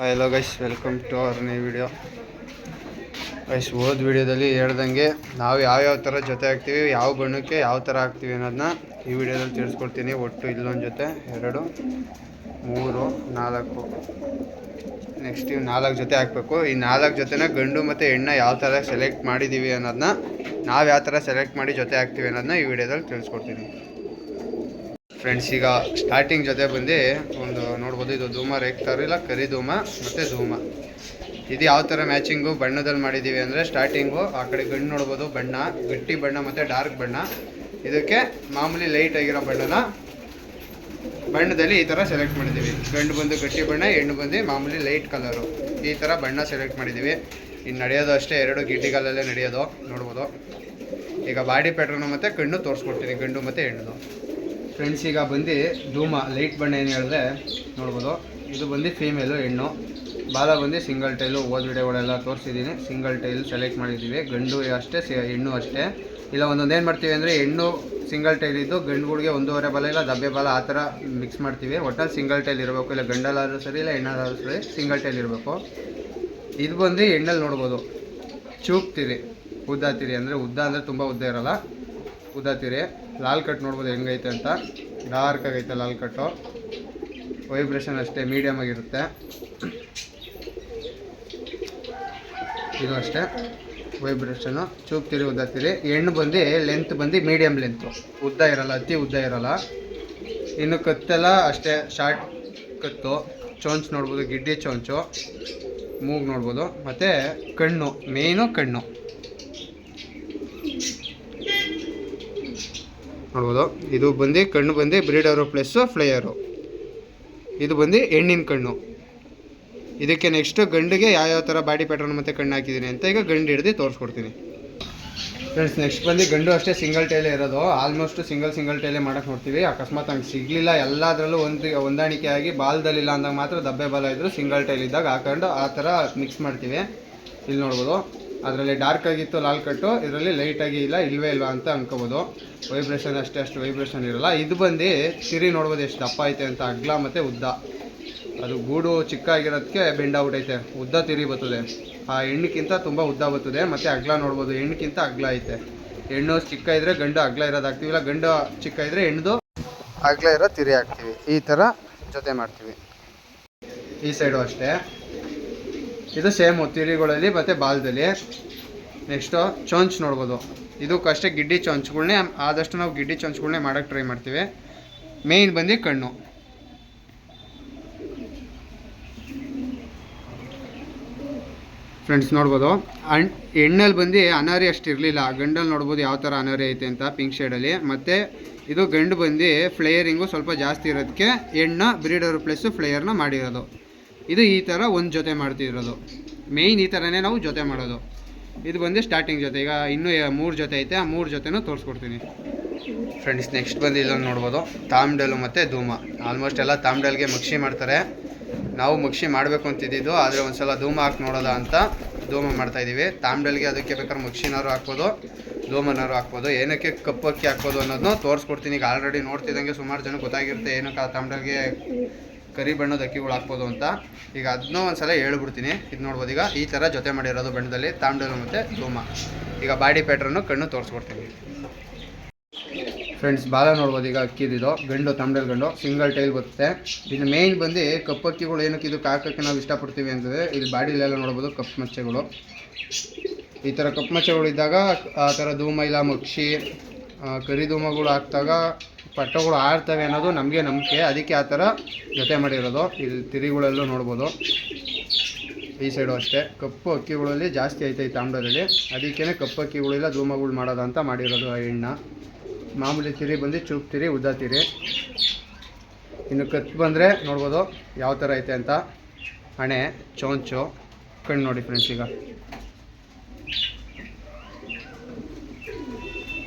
Hello guys welcome to our new video guys ಓದ್ ವಿಡಿಯೋದಲ್ಲಿ ಹೇಳ್ದಂಗೆ ನಾವು ಯಾವ್ಯಾವ ಥರ ಜೊತೆ ಹಾಕ್ತೀವಿ, ಯಾವ ಬಣ್ಣಕ್ಕೆ ಯಾವ ಥರ ಹಾಕ್ತೀವಿ ಅನ್ನೋದನ್ನ ಈ ವಿಡಿಯೋದಲ್ಲಿ ತಿಳಿಸ್ಕೊಡ್ತೀನಿ. ಒಟ್ಟು ಇಲ್ಲೊಂದು ಜೊತೆ, ಎರಡು, ಮೂರು, ನಾಲ್ಕು. ನೆಕ್ಸ್ಟ್ ಇವು ನಾಲ್ಕು ಜೊತೆ ಹಾಕ್ಬೇಕು. ಈ ನಾಲ್ಕು ಜೊತೆನ ಗಂಡು ಮತ್ತು ಹೆಣ್ಣ ಯಾವ ಥರ ಸೆಲೆಕ್ಟ್ ಮಾಡಿದ್ದೀವಿ ಅನ್ನೋದನ್ನ ನಾವು ಯಾವ ಥರ ಸೆಲೆಕ್ಟ್ ಮಾಡಿ ಜೊತೆ ಹಾಕ್ತೀವಿ ಅನ್ನೋದನ್ನ ಈ ವಿಡಿಯೋದಲ್ಲಿ ತಿಳಿಸ್ಕೊಡ್ತೀನಿ. ಫ್ರೆಂಡ್ಸ್ ಈಗ ಸ್ಟಾರ್ಟಿಂಗ್ ಜೊತೆ ಬಂದು ಒಂದು ನೋಡ್ಬೋದು ಇದು ಧೂಮ ರೇಗ್ತಾರೆ ಇಲ್ಲ, ಕರಿ ಧೂಮ ಮತ್ತು ಧೂಮ. ಇದು ಯಾವ ಥರ ಮ್ಯಾಚಿಂಗು ಬಣ್ಣದಲ್ಲಿ ಮಾಡಿದ್ದೀವಿ ಅಂದರೆ ಸ್ಟಾರ್ಟಿಂಗು ಆ ಕಡೆ ಗಣ್ಣು ನೋಡ್ಬೋದು, ಬಣ್ಣ, ಗಟ್ಟಿ ಬಣ್ಣ ಮತ್ತು ಡಾರ್ಕ್ ಬಣ್ಣ. ಇದಕ್ಕೆ ಮಾಮೂಲಿ ಲೈಟ್ ಆಗಿರೋ ಬಣ್ಣನ ಬಣ್ಣದಲ್ಲಿ ಈ ಥರ ಸೆಲೆಕ್ಟ್ ಮಾಡಿದ್ದೀವಿ ಗಂಡು ಬಂದು ಗಟ್ಟಿ ಬಣ್ಣ, ಹೆಣ್ಣು ಬಂದು ಮಾಮೂಲಿ ಲೈಟ್ ಕಲರು ಈ ಥರ ಬಣ್ಣ ಸೆಲೆಕ್ಟ್ ಮಾಡಿದ್ದೀವಿ ಇನ್ನು ನಡೆಯೋದು ಅಷ್ಟೇ, ಎರಡು ಗಿಡ್ಡಿಗಾಲಲ್ಲೇ ನಡೆಯೋದು, ನೋಡ್ಬೋದು. ಈಗ ಬಾಡಿ ಪ್ಯಾಟ್ರನ್ ಮತ್ತು ಕಣ್ಣು ತೋರಿಸ್ಕೊಡ್ತೀನಿ, ಗಂಡು ಮತ್ತು ಹೆಣ್ಣು ಫ್ರೆಂಡ್ಸ್ ಈಗ ಬಂದು ಧೂಮ ಲೈಟ್ ಬಣ್ಣ ಏನು ಹೇಳಿದ್ರೆ ನೋಡ್ಬೋದು. ಇದು ಬಂದು ಫೀಮೇಲು ಹೆಣ್ಣು. ಬಾಲ ಬಂದು ಸಿಂಗಲ್ ಟೈಲು ಓದ್ ವಿಡಿಯೋಗಳೆಲ್ಲ ತೋರಿಸಿದ್ದೀನಿ. ಸಿಂಗಲ್ ಟೈಲ್ ಸೆಲೆಕ್ಟ್ ಮಾಡಿದ್ದೀವಿ. ಗಂಡು ಅಷ್ಟೇ ಹೆಣ್ಣು ಅಷ್ಟೇ. ಇಲ್ಲ, ಒಂದೊಂದು ಮಾಡ್ತೀವಿ ಅಂದರೆ ಹೆಣ್ಣು ಸಿಂಗಲ್ ಟೈಲ್ ಇದ್ದು ಗಂಡುಗಳಿಗೆ ಒಂದೂವರೆ ಬಾಲ ಇಲ್ಲ, ದಬ್ಬೆ ಬಾಲ ಆ ಥರ ಮಿಕ್ಸ್ ಮಾಡ್ತೀವಿ. ಒಟ್ಟಲ್ಲಿ ಸಿಂಗಲ್ ಟೈಲ್ ಇರಬೇಕು. ಇಲ್ಲ, ಗಂಡಲ್ಲಾದರೂ ಸರಿ, ಇಲ್ಲ ಹೆಣ್ಣಾದರೂ ಸರಿ ಸಿಂಗಲ್ ಟೈಲ್ ಇರಬೇಕು. ಇದು ಬಂದು ಹೆಣ್ಣಲ್ಲಿ ನೋಡ್ಬೋದು. ಚೂಪ್ತೀರಿ ಉದ್ದಾತೀರಿ ಉದ್ದ ತಿರಿ. ಅಂದರೆ ಉದ್ದ ಅಂದರೆ ತುಂಬ ಉದ್ದ ಇರಲ್ಲ. ಉದ್ದ ತಿರಿ ಲಾಲ್ ಕಟ್ ನೋಡ್ಬೋದು ಹೆಂಗೈತೆ ಅಂತ. ಡಾರ್ಕ್ ಆಗೈತೆ ಲಾಲ್ ಕಟ್ಟು. ವೈಬ್ರೇಷನ್ ಅಷ್ಟೇ ಮೀಡಿಯಮ್ ಆಗಿರುತ್ತೆ. ಇದು ಅಷ್ಟೇ. ವೈಬ್ರೇಷನು ಚೂಪ್ ತಿರಿ ಉದ್ದ ಹೆಣ್ಣು ಬಂದು ಲೆಂತ್ ಬಂದು ಮೀಡಿಯಮ್ ಲೆಂತು ಉದ್ದ ಇರಲ್ಲ, ಅತಿ ಉದ್ದ ಇರಲ್ಲ. ಇನ್ನು ಕತ್ತೆಲ್ಲ ಅಷ್ಟೇ ಶಾರ್ಟ್ ಕತ್ತು. ಚೋಂಚ್ ನೋಡ್ಬೋದು, ಗಿಡ್ಡಿ ಚೋಂಚು. ಮೂಗು ನೋಡ್ಬೋದು. ಮತ್ತು ಕಣ್ಣು ಮೇಯ್ನು ಕಣ್ಣು. ನೋಡ್ಬೋದು. ಇದು ಬಂದು ಕಣ್ಣು ಬಂದು ಬ್ರೀಡರು ಪ್ಲಸ್ ಫ್ಲೈಯರು ಇದು ಬಂದು ಹೆಣ್ಣಿನ ಕಣ್ಣು. ಇದಕ್ಕೆ ನೆಕ್ಸ್ಟ್ ಗಂಡಿಗೆ ಯಾವ್ಯಾವ ಥರ ಬಾಡಿ ಪ್ಯಾಟರ್ನ್ ಮತ್ತು ಕಣ್ಣು ಹಾಕಿದ್ದೀನಿ ಅಂತ ಈಗ ಗಂಡು ಹಿಡ್ದು ತೋರಿಸ್ಕೊಡ್ತೀನಿ. ಫ್ರೆಂಡ್ಸ್ ನೆಕ್ಸ್ಟ್ ಬಂದು ಗಂಡು ಅಷ್ಟೇ ಸಿಂಗಲ್ ಟೈಲೇ ಇರೋದು. ಆಲ್ಮೋಸ್ಟ್ ಸಿಂಗಲ್ ಸಿಂಗಲ್ ಟೈಲೇ ಮಾಡೋಕ್ಕೆ ನೋಡ್ತೀವಿ. ಅಕಸ್ಮಾತ್ ಹಂಗೆ ಸಿಗಲಿಲ್ಲ, ಎಲ್ಲದರಲ್ಲೂ ಒಂದು ಹೊಂದಾಣಿಕೆ ಆಗಿ ಬಾಲ್ದಲ್ಲಿಲ್ಲ ಅಂದಾಗ ಮಾತ್ರ ದಬ್ಬೆ ಬಾಲ ಇದ್ದರೂ ಸಿಂಗಲ್ ಟೈಲ್ ಇದ್ದಾಗ ಹಾಕೊಂಡು ಆ ಥರ ಮಿಕ್ಸ್ ಮಾಡ್ತೀವಿ. ಇಲ್ಲಿ ನೋಡ್ಬೋದು. ಅದರಲ್ಲಿ ಡಾರ್ಕ್ ಆಗಿತ್ತು, ಲಾಲ್ ಕಟ್ಟು, ಇದರಲ್ಲಿ ಲೈಟಾಗಿ ಇಲ್ಲ, ಇಲ್ವೇ ಇಲ್ವಾ ಅಂತ ಅನ್ಕೋಬೋದು. ವೈಬ್ರೇಷನ್ ಅಷ್ಟೇ, ಅಷ್ಟು ವೈಬ್ರೇಷನ್ ಇರಲ್ಲ. ಇದು ಬಂದು ಸಿರಿ ನೋಡ್ಬೋದು ಎಷ್ಟು ದಪ್ಪ ಐತೆ ಅಂತ, ಅಗ್ಲ ಮತ್ತು ಉದ್ದ. ಅದು ಗೂಡು ಚಿಕ್ಕ ಆಗಿರೋದಕ್ಕೆ ಬೆಂಡ್ ಔಟ್ ಐತೆ ಉದ್ದ ತಿರಿ ಬರ್ತದೆ. ಆ ಹೆಣ್ಣಿಗಿಂತ ತುಂಬ ಉದ್ದ ಬರ್ತದೆ, ಮತ್ತು ಅಗ್ಲ ನೋಡ್ಬೋದು. ಹೆಣ್ಣಿಗಿಂತ ಅಗ್ಲ ಐತೆ. ಹೆಣ್ಣು ಚಿಕ್ಕ ಇದ್ದರೆ ಗಂಡು ಅಗ್ಲ ಇರೋದು ಹಾಕ್ತೀವಿ ಇಲ್ಲ ಗಂಡು ಚಿಕ್ಕ ಇದ್ದರೆ ಹೆಣ್ಣು ಅಗ್ಲ ಇರೋ ತಿರಿ ಹಾಕ್ತೀವಿ ಈ ಥರ ಜೊತೆ ಮಾಡ್ತೀವಿ. ಈ ಸೈಡು ಅಷ್ಟೇ. ಇದು ಸೇಮು ತಿರಿಗಳಲ್ಲಿ ಮತ್ತು ಬಾಲದಲ್ಲಿ. ನೆಕ್ಸ್ಟು ಚೊಂಚ್ ನೋಡ್ಬೋದು. ಇದಕ್ಕಷ್ಟೇ ಗಿಡ್ಡಿ ಚೊಂಚ್ಗಳನ್ನೇ ಆದಷ್ಟು ನಾವು ಗಿಡ್ಡಿ ಚೊಂಚ್ಗಳನ್ನೇ ಮಾಡೋಕ್ಕೆ ಟ್ರೈ ಮಾಡ್ತೀವಿ. ಮೇಯ್ನ್ ಬಂದು ಕಣ್ಣು. ಫ್ರೆಂಡ್ಸ್ ನೋಡ್ಬೋದು. ಅಣ್ ಎಣ್ಣಲ್ಲಿ ಬಂದು ಅನಾರಿ ಅಷ್ಟು ಇರಲಿಲ್ಲ. ಗಂಡಲ್ಲಿ ನೋಡ್ಬೋದು ಯಾವ ಥರ ಅನಾರಿ ಐತೆ ಅಂತ ಪಿಂಕ್ ಶೇಡಲ್ಲಿ ಮತ್ತು ಇದು ಗಂಡು ಬಂದು ಫ್ಲೇಯರಿಂಗು ಸ್ವಲ್ಪ ಜಾಸ್ತಿ ಇರೋದಕ್ಕೆ ಎಣ್ಣ ಬ್ರೀಡರ್ ಪ್ಲಸ್ಸು ಫ್ಲೇಯರ್ನ ಮಾಡಿರೋದು. ಇದು ಈ ಥರ ಒಂದು ಜೊತೆ ಮಾಡ್ತಿರೋದು. ಮೇಯ್ನ್ ಈ ಥರನೇ ನಾವು ಜೊತೆ ಮಾಡೋದು. ಇದು ಬಂದು ಸ್ಟಾರ್ಟಿಂಗ್ ಜೊತೆ. ಈಗ ಇನ್ನೂ ಮೂರು ಜೊತೆ ಐತೆ. ಆ ಮೂರು ಜೊತೆನೂ ತೋರಿಸ್ಕೊಡ್ತೀನಿ. ಫ್ರೆಂಡ್ಸ್ ನೆಕ್ಸ್ಟ್ ಬಂದು ಇಲ್ಲೊಂದು ನೋಡ್ಬೋದು. ತಾಮ್ಡಲು ಮತ್ತು ಧೂಮ ಆಲ್ಮೋಸ್ಟ್ ಎಲ್ಲ ತಾಮ್ಡಲ್ಗೆ ಮಕ್ಷಿ ಮಾಡ್ತಾರೆ. ನಾವು ಮಕ್ಷಿ ಮಾಡಬೇಕು ಅಂತಿದ್ದು ಆದರೆ ಒಂದು ಸಲ ಧೂಮ ಹಾಕಿ ನೋಡೋದ ಅಂತ ಧೂಮ ಮಾಡ್ತಾಯಿದ್ದೀವಿ ತಾಮ್ಡಲ್ಗೆ ಅದಕ್ಕೆ ಬೇಕಾದ್ರೆ ಮಕ್ಷಿನಾರು ಹಾಕ್ಬೋದು ಧೂಮನಾರು ಹಾಕ್ಬೋದು. ಏನಕ್ಕೆ ಕಪ್ಪಕ್ಕಿ ಹಾಕ್ಬೋದು ಅನ್ನೋದನ್ನು ತೋರಿಸ್ಕೊಡ್ತೀನಿ. ಈಗ ಆಲ್ರೆಡಿ ನೋಡ್ತಿದ್ದಂಗೆ ಸುಮಾರು ಜನ ಗೊತ್ತಾಗಿರುತ್ತೆ ಏನಕ್ಕೆ ಆ ತಾಮ್ಡಲ್ಗೆ ಕರಿ ಬಣ್ಣದ ಅಕ್ಕಿಗಳು ಹಾಕ್ಬೋದು ಅಂತ. ಈಗ ಅದನ್ನೂ ಒಂದು ಸಲ ಹೇಳ್ಬಿಡ್ತೀನಿ. ಇದು ನೋಡ್ಬೋದು ಈಗ ಈ ಥರ ಜೊತೆ ಮಾಡಿರೋದು ಬಣ್ಣದಲ್ಲಿ ತಾಮ್ಡಲು ಮತ್ತು ಧೂಮ ಈಗ ಬಾಡಿ ಪ್ಯಾಟ್ರನ್ನು ಕಣ್ಣು ತೋರಿಸ್ಕೊಡ್ತೀನಿ. ಫ್ರೆಂಡ್ಸ್, ಬಾಲ ನೋಡ್ಬೋದು ಈಗ ಅಕ್ಕಿದಿದು ಗಂಡು, ತಮ್ಡಲ್ ಗಂಡು, ಸಿಂಗಲ್ ಟೈಲ್ ಬರುತ್ತೆ. ಇದು ಮೇಯ್ನ್ ಬಂದು ಕಪ್ಪಕ್ಕಿಗಳು ಏನಕ್ಕೆ ಇದು ಕಾಕಕ್ಕೆ ನಾವು ಇಷ್ಟಪಡ್ತೀವಿ ಅಂತಂದರೆ ಇಲ್ಲಿ ಬಾಡಿಲೆಲ್ಲ ನೋಡ್ಬೋದು ಕಪ್ಪು ಮಚ್ಚೆಗಳು. ಈ ಥರ ಕಪ್ಪು ಮಚ್ಚೆಗಳು ಇದ್ದಾಗ ಆ ಥರ ಧೂಮ ಇಲ್ಲ ಮಕ್ಷಿ ಕರಿ ಧೂಮಗಳು ಹಾಕ್ದಾಗ ಪಟ್ಟಗಳು ಆಡ್ತವೆ ಅನ್ನೋದು ನಮಗೆ ನಂಬಿಕೆ. ಅದಕ್ಕೆ ಆ ಥರ ಜೊತೆ ಮಾಡಿರೋದು. ಇಲ್ಲಿ ತಿರಿಗಳಲ್ಲೂ ನೋಡ್ಬೋದು. ಈ ಸೈಡು ಅಷ್ಟೇ. ಕಪ್ಪು ಅಕ್ಕಿಗಳಲ್ಲಿ ಜಾಸ್ತಿ ಐತೆ ಈ ತಾಮ್ರದಲ್ಲಿ. ಅದಕ್ಕೇ ಕಪ್ಪು ಅಕ್ಕಿಗಳಿಲ್ಲ ಧೂಮಗಳು ಮಾಡೋದು ಅಂತ ಮಾಡಿರೋದು ಆ ಎಣ್ಣ. ಮಾಮೂಲಿ ತಿರಿ ಬಂದು ಚೂಪ್ ತಿರಿ, ಉದ್ದ ತಿರಿ. ಇನ್ನು ಕತ್ತು ಬಂದರೆ ನೋಡ್ಬೋದು ಯಾವ ಥರ ಐತೆ ಅಂತ. ಹಣೆ, ಚೋಂಚು, ಕಣ್ಣು ನೋಡಿ ಫ್ರೆಂಡ್ಸ್ ಈಗ.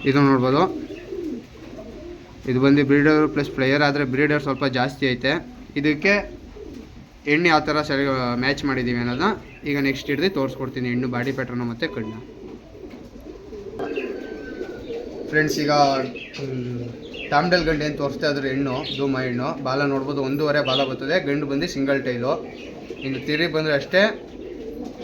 ಇದು ನೋಡ್ಬೋದು. ಇದು ಬಂದು ಬ್ರೀಡರ್ ಪ್ಲಸ್ ಪ್ಲೇಯರ್, ಆದರೆ ಬ್ರೀಡರ್ ಸ್ವಲ್ಪ ಜಾಸ್ತಿ ಐತೆ. ಇದಕ್ಕೆ ಎಣ್ಣೆ ಯಾವ ಥರ ಸರಿ, ಮ್ಯಾಚ್ ಮಾಡಿದ್ದೀವಿ ಅನ್ನೋದನ್ನ ಈಗ ನೆಕ್ಸ್ಟ್ ಹಿಡ್ದು ತೋರಿಸ್ಕೊಡ್ತೀನಿ. ಹೆಣ್ಣು ಬಾಡಿ ಪ್ಯಾಟ್ರನ್ನು ಮತ್ತು ಕಣ್ಣು. ಫ್ರೆಂಡ್ಸ್ ಈಗ ತಾಮ್ಡಲ್ ಗಂಡು ಏನು ತೋರಿಸ್ತಾ ಇದ್ರೆ? ಹೆಣ್ಣು ಧೂಮ ಹೆಣ್ಣು ಬಾಲ ನೋಡ್ಬೋದು, ಒಂದೂವರೆ ಬಾಲ ಬರ್ತದೆ. ಗಂಡು ಬಂದು ಸಿಂಗಲ್ ಟೈಲು ಇನ್ನು ತಿರುಗಿ ಬಂದರೆ ಅಷ್ಟೇ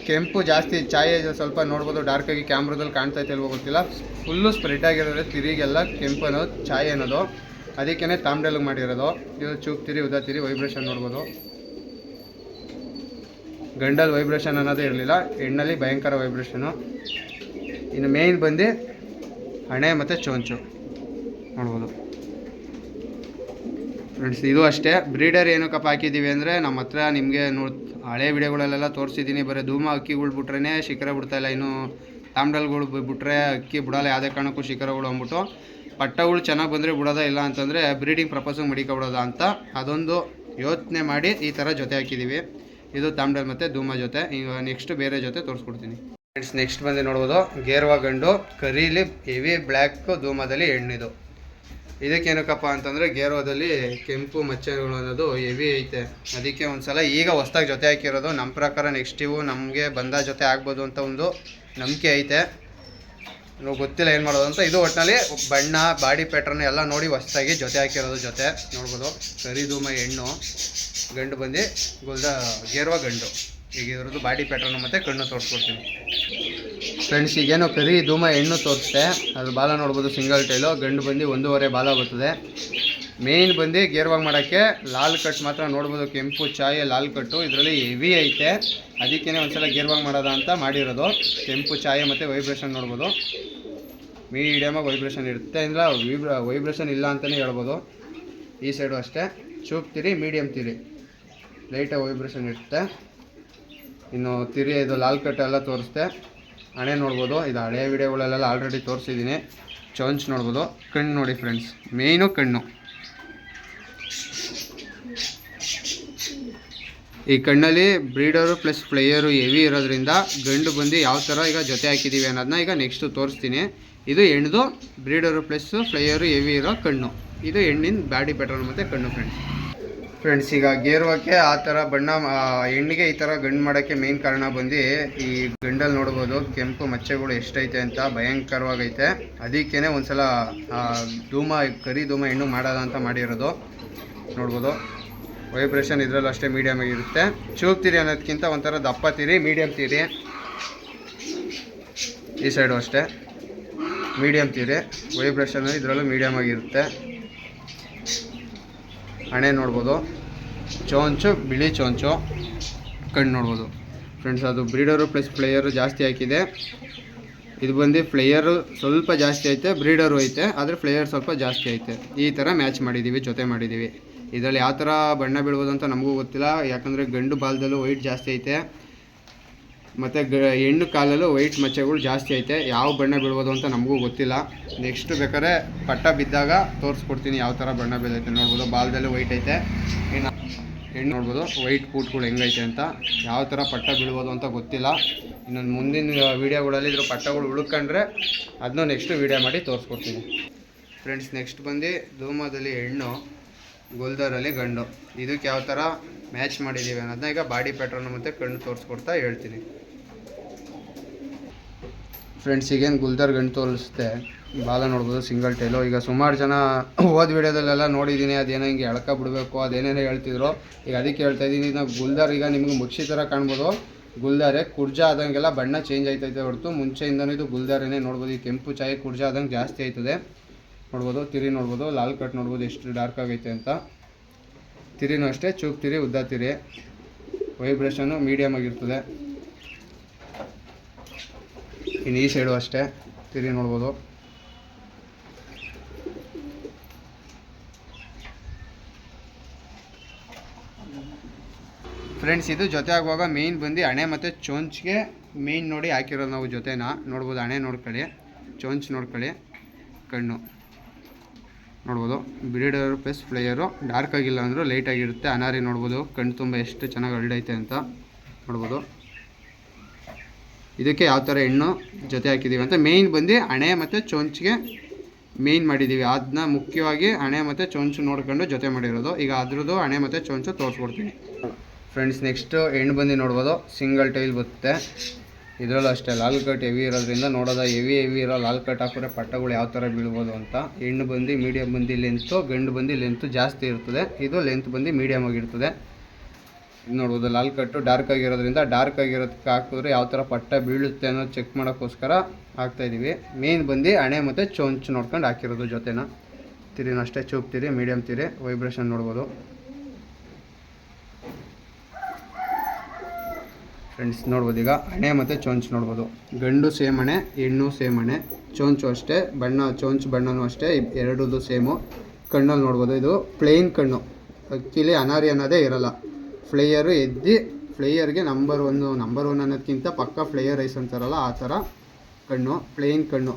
ಕೆಂಪು ಜಾಸ್ತಿ ಛಾಯೆ ಸ್ವಲ್ಪ ನೋಡ್ಬೋದು ಡಾರ್ಕಾಗಿ ಕ್ಯಾಮ್ರಾದಲ್ಲಿ ಕಾಣ್ತಾ ಇಲ್ವೋ ಗೊತ್ತಿಲ್ಲ. ಫುಲ್ಲು ಸ್ಪ್ರೆಡ್ ಆಗಿರೋದ್ರೆ ತಿರಿಗೆಲ್ಲ ಕೆಂಪು ಅನ್ನೋದು, ಛಾಯೆ ಅನ್ನೋದು. ಅದಕ್ಕೇ ತಾಮ್ಡೆಲ್ಗೆ ಮಾಡಿರೋದು. ಇದು ಚೂಪ್ ತಿರಿ ತಿರಿ ವೈಬ್ರೇಷನ್ ನೋಡ್ಬೋದು. ಗಂಡಲ್ಲಿ ವೈಬ್ರೇಷನ್ ಅನ್ನೋದು ಇರಲಿಲ್ಲ, ಹೆಣ್ಣಲ್ಲಿ ಭಯಂಕರ ವೈಬ್ರೇಷನು ಇನ್ನು ಮೇಯ್ನ್ ಬಂದು ಹಣೆ ಮತ್ತು ಚೋಂಚು ನೋಡ್ಬೋದು. ಫ್ರೆಂಡ್ಸ್ ಇದು ಅಷ್ಟೇ. ಬ್ರೀಡರ್ ಏನಕ್ಕಪ್ಪ ಹಾಕಿದ್ದೀವಿ ಅಂದರೆ ನಮ್ಮ ಹತ್ರ ನಿಮಗೆ ನೋಡ್ ಹಳೆ ವಿಡಿಯೋಗಳಲ್ಲೆಲ್ಲ ತೋರಿಸಿದ್ದೀನಿ. ಬರೀ ಧೂಮ ಅಕ್ಕಿಗಳು ಬಿಟ್ರೇ ಶಿಖರ ಬಿಡ್ತಾಯಿಲ್ಲ ಇನ್ನು ತಾಮ್ಡಲ್ಗಳು ಬಿಟ್ಟರೆ ಅಕ್ಕಿ ಬಿಡೋಲ್ಲ. ಯಾವುದೇ ಕಾರಣಕ್ಕೂ ಶಿಖರಗಳು ಅಂದ್ಬಿಟ್ಟು ಪಟ್ಟಗಳು ಚೆನ್ನಾಗಿ ಬಂದರೆ ಬಿಡೋದ ಇಲ್ಲ ಅಂತಂದರೆ ಬ್ರೀಡಿಂಗ್ ಪರ್ಪಸ್ಗೆ ಮಡಿಕೊಬಿಡೋದ ಅಂತ ಅದೊಂದು ಯೋಚನೆ ಮಾಡಿ ಈ ಥರ ಜೊತೆ ಹಾಕಿದ್ದೀವಿ. ಇದು ತಾಮ್ಡಲ್ ಮತ್ತು ಧೂಮ ಜೊತೆ. ಈಗ ನೆಕ್ಸ್ಟ್ ಬೇರೆ ಜೊತೆ ತೋರಿಸ್ಕೊಡ್ತೀನಿ. ಫ್ರೆಂಡ್ಸ್ ನೆಕ್ಸ್ಟ್ ಬಂದು ನೋಡ್ಬೋದು. ಗೇರ್ವಾ ಗಂಡು ಕರೀಲಿ ಹೆವಿ ಬ್ಲ್ಯಾಕ್ ಧೂಮದಲ್ಲಿ ಹೆಣ್ಣಿದು ಇದಕ್ಕೇನಕ್ಕಪ್ಪ ಅಂತಂದರೆ ಗೇರೋದಲ್ಲಿ ಕೆಂಪು ಮಚ್ಚೆಗಳು ಅನ್ನೋದು ಹೆವಿ ಐತೆ. ಅದಕ್ಕೆ ಒಂದ್ಸಲ ಈಗ ಹೊಸ್ದಾಗಿ ಜೊತೆ ಹಾಕಿರೋದು. ನಮ್ಮ ಪ್ರಕಾರ ನೆಕ್ಸ್ಟ್ ಇವು ನಮಗೆ ಬಂದ ಜೊತೆ ಆಗ್ಬೋದು ಅಂತ ಒಂದು ನಂಬಿಕೆ ಐತೆ. ಗೊತ್ತಿಲ್ಲ ಏನು ಮಾಡೋದು ಅಂತ. ಇದು ಒಟ್ಟಿನಲ್ಲಿ ಬಣ್ಣ, ಬಾಡಿ ಪ್ಯಾಟ್ರನ್ ಎಲ್ಲ ನೋಡಿ ಹೊಸ್ದಾಗಿ ಜೊತೆ ಹಾಕಿರೋದು ಜೊತೆ. ನೋಡ್ಬೋದು. ಕರಿಧೂಮ ಹೆಣ್ಣು. ಗಂಡು ಬಂದು ಗುಲ್ದ ಗೇರುವ ಗಂಡು. ಈಗ ಇದ್ರದ್ದು ಬಾಡಿ ಪ್ಯಾಟ್ರನ್ನು ಮತ್ತು ಕಣ್ಣು ತೋರಿಸ್ಕೊಡ್ತೀನಿ ಫ್ರೆಂಡ್ಸ್ ಈಗೇನೋ ಕರಿ, ಧೂಮ, ಹೆಣ್ಣು ತೋರಿಸ್ತೆ ಅದು ಬಾಲ ನೋಡ್ಬೋದು ಸಿಂಗಲ್ ಟೈಲು ಗಂಡು ಬಂದು ಒಂದೂವರೆ ಬಾಲ ಬರ್ತದೆ. ಮೇಯ್ನ್ ಬಂದು ಗೇರ್ವಾಗಿ ಮಾಡೋಕ್ಕೆ ಲಾಲ್ ಕಟ್ ಮಾತ್ರ ನೋಡ್ಬೋದು, ಕೆಂಪು, ಚಾಯೆ, ಲಾಲ್ ಕಟ್ಟು. ಇದರಲ್ಲಿ ಹೆವಿ ಐತೆ. ಅದಕ್ಕೇ ಒಂದ್ಸಲ ಗೇರ್ವಾಗಿ ಮಾಡೋದ ಅಂತ ಮಾಡಿರೋದು. ಕೆಂಪು, ಚಾಯೆ ಮತ್ತು ವೈಬ್ರೇಷನ್ ನೋಡ್ಬೋದು. ಮೀಡಿಯಮಾಗಿ ವೈಬ್ರೇಷನ್ ಇರುತ್ತೆ. ಅಂದ್ರೆ ವಿಬ್ರ ವೈಬ್ರೇಷನ್ ಇಲ್ಲ ಅಂತಲೇ ಹೇಳ್ಬೋದು. ಈ ಸೈಡು ಅಷ್ಟೇ. ಚೂಪ್ ತಿರಿ ಮೀಡಿಯಮ್ ತಿರಿ. ಲೈಟಾಗಿ ವೈಬ್ರೇಷನ್ ಇರುತ್ತೆ. ಇನ್ನು ತಿರಿ, ಇದು ಲಾಲ್ ಕಟ್ ಎಲ್ಲ ತೋರಿಸ್ತೆ ಹಣೆ ನೋಡ್ಬೋದು. ಇದು ಹಳೆ ವಿಡಿಯೋಗಳಲ್ಲೆಲ್ಲ ಆಲ್ರೆಡಿ ತೋರಿಸಿದ್ದೀನಿ. ಚೌಂಚ್ ನೋಡ್ಬೋದು. ಕಣ್ಣು ನೋಡಿ ಫ್ರೆಂಡ್ಸ್ ಮೇಯ್ನು ಕಣ್ಣು. ಈ ಕಣ್ಣಲ್ಲಿ ಬ್ರೀಡರು ಪ್ಲಸ್ ಪ್ಲೇಯರು ಹೆವಿ ಇರೋದ್ರಿಂದ ಗಂಡು ಬಂದು ಯಾವ ಥರ ಈಗ ಜೊತೆ ಹಾಕಿದ್ದೀವಿ ಅನ್ನೋದನ್ನ ಈಗ ನೆಕ್ಸ್ಟು ತೋರಿಸ್ತೀನಿ. ಇದು ಹೆಣ್ದು ಬ್ರೀಡರು ಪ್ಲಸ್ ಫ್ಲೇಯರು ಹೆವಿ ಇರೋ ಕಣ್ಣು. ಇದು ಹೆಣ್ಣಿನ ಬ್ಯಾಡಿ ಪ್ಯಾಟರ್ನ್ ಮತ್ತು ಕಣ್ಣು ಫ್ರೆಂಡ್ಸ್ ಫ್ರೆಂಡ್ಸ್ ಈಗ ಗೇರುವಕ್ಕೆ ಆ ಥರ ಬಣ್ಣ ಹೆಣ್ಣಿಗೆ ಈ ಥರ ಗಂಡು ಮಾಡೋಕ್ಕೆ ಮೇನ್ ಕಾರಣ ಬಂದು ಈ ಗಂಡಲ್ಲಿ ನೋಡ್ಬೋದು, ಕೆಂಪು ಮಚ್ಚೆಗಳು ಎಷ್ಟೈತೆ ಅಂತ ಭಯಂಕರವಾಗೈತೆ. ಅದಕ್ಕೇ ಒಂದು ಸಲ ಧೂಮ, ಕರಿ ಧೂಮ ಹೆಣ್ಣು ಮಾಡೋದ ಅಂತ ಮಾಡಿರೋದು. ನೋಡ್ಬೋದು. ವೈಬ್ರೇಷನ್ ಇದರಲ್ಲೂ ಅಷ್ಟೇ ಮೀಡಿಯಮ್ ಆಗಿರುತ್ತೆ ಚೂಪ್ ತಿರಿ ಅನ್ನೋದಕ್ಕಿಂತ ಒಂಥರ ದಪ್ಪ ತೀರಿ ಮೀಡಿಯಮ್ ತೀರಿ. ಈ ಸೈಡು ಅಷ್ಟೇ. ಮೀಡಿಯಮ್ ತೀರಿ. ವೈಬ್ರೇಷನ್ ಇದರಲ್ಲೂ ಮೀಡಿಯಮ್ ಆಗಿರುತ್ತೆ ಹಣೆ ನೋಡ್ಬೋದು. ಚೋಂಚು, ಬಿಳಿ ಚೋಂಚು ಕಣ್ಣು ನೋಡ್ಬೋದು. ಫ್ರೆಂಡ್ಸ್ ಅದು ಬ್ರೀಡರು ಪ್ಲಸ್ ಪ್ಲೇಯರು ಜಾಸ್ತಿ ಹಾಕಿದೆ. ಇದು ಬಂದು ಫ್ಲೇಯರು ಸ್ವಲ್ಪ ಜಾಸ್ತಿ ಐತೆ, ಬ್ರೀಡರು ಐತೆ, ಆದರೆ ಫ್ಲೇಯರ್ ಸ್ವಲ್ಪ ಜಾಸ್ತಿ ಐತೆ. ಈ ಥರ ಮ್ಯಾಚ್ ಮಾಡಿದ್ದೀವಿ ಜೊತೆ ಮಾಡಿದ್ದೀವಿ ಇದರಲ್ಲಿ ಯಾವ ಥರ ಬಣ್ಣ ಬೀಳ್ಬೋದು ಅಂತ ನಮಗೂ ಗೊತ್ತಿಲ್ಲ. ಯಾಕಂದರೆ ಗಂಡು ಬಾಲದಲ್ಲೂ ವೈಟ್ ಜಾಸ್ತಿ ಐತೆ. ಮತ್ತು ಗ, ಹೆಣ್ಣು ಕಾಲಲ್ಲೂ ವೈಟ್ ಮಚ್ಚೆಗಳು ಜಾಸ್ತಿ ಐತೆ. ಯಾವ ಬಣ್ಣ ಬೀಳ್ಬೋದು ಅಂತ ನಮಗೂ ಗೊತ್ತಿಲ್ಲ. ನೆಕ್ಸ್ಟ್ ಬೇಕಾದ್ರೆ ಪಟ್ಟ ಬಿದ್ದಾಗ ತೋರಿಸ್ಕೊಡ್ತೀನಿ ಯಾವ ಥರ ಬಣ್ಣ ಬೀಳೈತೆ ನೋಡ್ಬೋದು. ಬಾಲದಲ್ಲೂ ವೈಟ್ ಐತೆ. ಇನ್ನು ಹೆಣ್ಣು ನೋಡ್ಬೋದು. ವೈಟ್ ಪೂಟ್ಗಳು ಹೆಂಗೈತೆ ಅಂತ. ಯಾವ ಥರ ಪಟ್ಟ ಬೀಳ್ಬೋದು ಅಂತ ಗೊತ್ತಿಲ್ಲ. ಇನ್ನೊಂದು ಮುಂದಿನ ವೀಡಿಯೋಗಳಲ್ಲಿ ಇದ್ರ ಪಟ್ಟಗಳು ಉಳ್ಕೊಂಡ್ರೆ ಅದನ್ನೂ ನೆಕ್ಸ್ಟ್ ವೀಡಿಯೋ ಮಾಡಿ ತೋರಿಸ್ಕೊಡ್ತೀನಿ. ಫ್ರೆಂಡ್ಸ್, ನೆಕ್ಸ್ಟ್ ಬಂದು ಧೂಮದಲ್ಲಿ ಹೆಣ್ಣು, ಗೋಲ್ದರಲ್ಲಿ ಗಂಡು. ಇದಕ್ಕೆ ಯಾವ ಥರ ಮ್ಯಾಚ್ ಮಾಡಿದ್ದೀವಿ ಅನ್ನೋದನ್ನ ಈಗ ಬಾಡಿ ಪ್ಯಾಟ್ರನ್ ಮತ್ತು ಕಣ್ಣು ತೋರಿಸ್ಕೊಡ್ತಾ ಹೇಳ್ತೀನಿ. ಫ್ರೆಂಡ್ಸ್ ಈಗೇನು ಗುಲ್ದರ್ ಗಂಡು ತೋರಿಸುತ್ತೆ. ಬಾಲ ನೋಡ್ಬೋದು ಸಿಂಗಲ್ ಟೈಲು ಈಗ ಸುಮಾರು ಜನ ಹೋದ ವಿಡಿಯೋದಲ್ಲೆಲ್ಲ ನೋಡಿದ್ದೀನಿ, ಅದೇನೋ ಹಿಂಗೆ ಎಳ್ಕ ಬಿಡಬೇಕು, ಅದೇನೇನೋ ಹೇಳ್ತಿದ್ರು. ಈಗ ಅದಕ್ಕೆ ಹೇಳ್ತಾ ಇದ್ದೀನಿ ನಾವು ಗುಲ್ದರ್ ಈಗ ನಿಮ್ಗೆ ಮುಕ್ಷಿ ಥರ ಕಾಣ್ಬೋದು. ಗುಲ್ದಾರೆ ಕುರ್ಜ ಆದಂಗೆಲ್ಲ ಬಣ್ಣ ಚೇಂಜ್ ಆಯ್ತೈತೆ ಹೊರತು, ಮುಂಚೆಯಿಂದನೂ ಇದು ಗುಲ್ದಾರೇನೆ ನೋಡ್ಬೋದು. ಈ ಕೆಂಪು ಚಾಯಿ ಕುರ್ಜ ಆದಂಗೆ ಜಾಸ್ತಿ ಆಯ್ತದೆ. ನೋಡ್ಬೋದು, ತಿರಿ ನೋಡ್ಬೋದು, ಲಾಲ್ ಕಟ್ ನೋಡ್ಬೋದು, ಎಷ್ಟು ಡಾರ್ಕ್ ಆಗೈತೆ ಅಂತ. ತಿರಿನೂ ಅಷ್ಟೇ, ಚೂಪ್ ತಿರಿ, ಉದ್ದ ತಿರಿ. ವೈಬ್ರೇಷನ್ನು ಮೀಡಿಯಮ್ ಆಗಿರ್ತದೆ. ಇನ್ನು ಈ ಸೈಡು ಅಷ್ಟೇ. ತಿರುಗಿ ನೋಡ್ಬೋದು. ಫ್ರೆಂಡ್ಸ್ ಇದು ಜೊತೆ ಆಗುವಾಗ ಮೇಯ್ನ್ ಬಂದು ಹಣೆ ಮತ್ತು ಚೊಂಚ್ಗೆ ಮೇಯ್ನ್ ನೋಡಿ ಹಾಕಿರೋದು ನಾವು ಜೊತೆನ. ನೋಡ್ಬೋದು ಹಣೆ ನೋಡ್ಕೊಳ್ಳಿ. ಚೊಂಚ್ ನೋಡ್ಕೊಳ್ಳಿ. ಕಣ್ಣು. ನೋಡ್ಬೋದು. ಬ್ರೀಡರ್ ಪ್ಲಸ್ ಪ್ಲೇಯರು ಡಾರ್ಕ್ ಆಗಿಲ್ಲ ಅಂದರೂ ಲೈಟಾಗಿರುತ್ತೆ ಅನಾರಿ ನೋಡ್ಬೋದು. ಕಣ್ಣು ತುಂಬ ಎಷ್ಟು ಚೆನ್ನಾಗಿ ಅಲ್ಡೈತೆ ಅಂತ ನೋಡ್ಬೋದು. ಇದಕ್ಕೆ ಯಾವ ಥರ ಹೆಣ್ಣು ಜೊತೆ ಹಾಕಿದ್ದೀವಿ ಅಂತ ಮೇಯ್ನ್ ಬಂದು ಹಣೆ ಮತ್ತು ಚೊಂಚಿಗೆ ಮೇಯ್ನ್ ಮಾಡಿದ್ದೀವಿ ಅದನ್ನ ಮುಖ್ಯವಾಗಿ ಹಣೆ ಮತ್ತು ಚೊಂಚು ನೋಡ್ಕೊಂಡು ಜೊತೆ ಮಾಡಿರೋದು. ಈಗ ಅದ್ರದ್ದು ಹಣೆ ಮತ್ತು ಚೊಂಚು ತೋರಿಸ್ಕೊಡ್ತೀನಿ. ಫ್ರೆಂಡ್ಸ್ ನೆಕ್ಸ್ಟು ಹೆಣ್ಣು ಬಂದು ನೋಡ್ಬೋದು. ಸಿಂಗಲ್ ಟೈಲ್ ಬರುತ್ತೆ. ಇದರಲ್ಲೂ ಅಷ್ಟೇ, ಲಾಲ್ ಕಟ್ ಹೆವಿ ಇರೋದ್ರಿಂದ ನೋಡೋದ ಹೆವಿ ಹೆವಿ ಇರೋ ಲಾಲ್ ಕಟ್ ಹಾಕಿದ್ರೆ ಪಟ್ಟಗಳು ಯಾವ ಥರ ಬೀಳ್ಬೋದು ಅಂತ. ಹೆಣ್ಣು ಬಂದು ಮೀಡಿಯಮ್ ಬಂದು ಲೆಂತು ಗಂಡು ಬಂದು ಲೆಂತು ಜಾಸ್ತಿ ಇರ್ತದೆ. ಇದು ಲೆಂತ್ ಬಂದು ಮೀಡಿಯಮ್ ಆಗಿರ್ತದೆ. ನೋಡ್ಬೋದು, ಲಾಲ್ ಕಟ್ಟು ಡಾರ್ಕ್ ಆಗಿರೋದ್ರಿಂದ ಡಾರ್ಕ್ ಆಗಿರೋದಕ್ಕೆ ಹಾಕಿದ್ರೆ ಯಾವ ಥರ ಪಟ್ಟ ಬೀಳುತ್ತೆ ಅನ್ನೋದು ಚೆಕ್ ಮಾಡೋಕ್ಕೋಸ್ಕರ ಹಾಕ್ತಾಯಿದ್ದೀವಿ ಮೇನ್ ಬಂದು ಹಣೆ ಮತ್ತು ಚೊಂಚು ನೋಡ್ಕೊಂಡು ಹಾಕಿರೋದು ಜೊತೆನ. ತಿರಿನ ಅಷ್ಟೇ ಚೂಪ್ ತಿರಿ ಮೀಡಿಯಮ್ ತಿರಿ ವೈಬ್ರೇಷನ್ ನೋಡ್ಬೋದು. ಫ್ರೆಂಡ್ಸ್ ನೋಡ್ಬೋದು ಈಗ ಹಣೆ ಮತ್ತು ಚೊಂಚು ನೋಡ್ಬೋದು. ಗಂಡು ಸೇಮ್ ಹಣೆ, ಹೆಣ್ಣು ಸೇಮ್ ಹಣೆ, ಚೊಂಚು ಅಷ್ಟೇ, ಬಣ್ಣ, ಚೊಂಚು ಬಣ್ಣನೂ ಅಷ್ಟೇ ಎರಡೂ ಸೇಮು. ಕಣ್ಣಲ್ಲಿ ನೋಡ್ಬೋದು, ಇದು ಪ್ಲೇನ್ ಕಣ್ಣು. ಆ್ಯಕ್ಚುಲಿ ಅನಾರಿ ಅನ್ನೋದೇ ಇರಲ್ಲ. ಫ್ಲೇಯರು ಎದ್ದು ಫ್ಲೇಯರ್ಗೆ ನಂಬರ್ ಒಂದು, ನಂಬರ್ ಒನ್ ಅನ್ನೋದಕ್ಕಿಂತ ಪಕ್ಕ ಫ್ಲೇಯರ್ ಐಸ್ ಅಂತಾರಲ್ಲ, ಆ ಥರ ಕಣ್ಣು, ಪ್ಲೇನ್ ಕಣ್ಣು.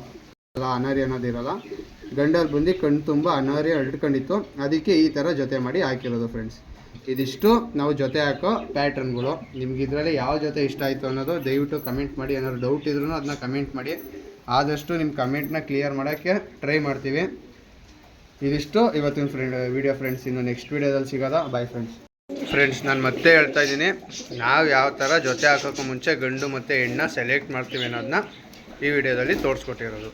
ಅಲ್ಲ ಅನಾರಿ ಅನ್ನೋದಿರಲ್ಲ ಗಂಡಲ್ಲಿ ಬಂದು ಕಣ್ಣು ತುಂಬ ಅನಾರಿ ಅಡ್ಕೊಂಡಿತ್ತು ಅದಕ್ಕೆ ಈ ಥರ ಜೊತೆ ಮಾಡಿ ಹಾಕಿರೋದು ಫ್ರೆಂಡ್ಸ್ ಇದಿಷ್ಟು ನಾವು ಜೊತೆ ಹಾಕೋ ಪ್ಯಾಟ್ರನ್ಗಳು ನಿಮ್ಗೆ ಇದರಲ್ಲಿ ಯಾವ ಜೊತೆ ಇಷ್ಟ ಆಯಿತು ಅನ್ನೋದು ದಯವಿಟ್ಟು ಕಮೆಂಟ್ ಮಾಡಿ. ಏನಾದ್ರು ಡೌಟ್ ಇದ್ರೂ ಅದನ್ನ ಕಮೆಂಟ್ ಮಾಡಿ. ಆದಷ್ಟು ನಿಮ್ಮ ಕಮೆಂಟ್ನ ಕ್ಲಿಯರ್ ಮಾಡೋಕ್ಕೆ ಟ್ರೈ ಮಾಡ್ತೀವಿ. ಇದಿಷ್ಟು ಇವತ್ತಿನ ಫ್ರೆಂಡ್ ವಿಡಿಯೋ ಫ್ರೆಂಡ್ಸ್ ಇನ್ನು ನೆಕ್ಸ್ಟ್ ವಿಡಿಯೋದಲ್ಲಿ ಸಿಗೋದ? ಬಾಯ್ ಫ್ರೆಂಡ್ಸ್ ಫ್ರೆಂಡ್ಸ್ ನಾನು ಮತ್ತೆ ಹೇಳ್ತಾ ಇದ್ದೀನಿ. ನಾವು ಯಾವ ಥರ ಜೊತೆ ಹಾಕೋಕ್ಕೂ ಮುಂಚೆ ಗಂಡು ಮತ್ತು ಹೆಣ್ಣ ಸೆಲೆಕ್ಟ್ ಮಾಡ್ತೀವಿ ಅನ್ನೋದನ್ನ ಈ ವಿಡಿಯೋದಲ್ಲಿ ತೋರಿಸ್ಕೊಟ್ಟಿರೋದು.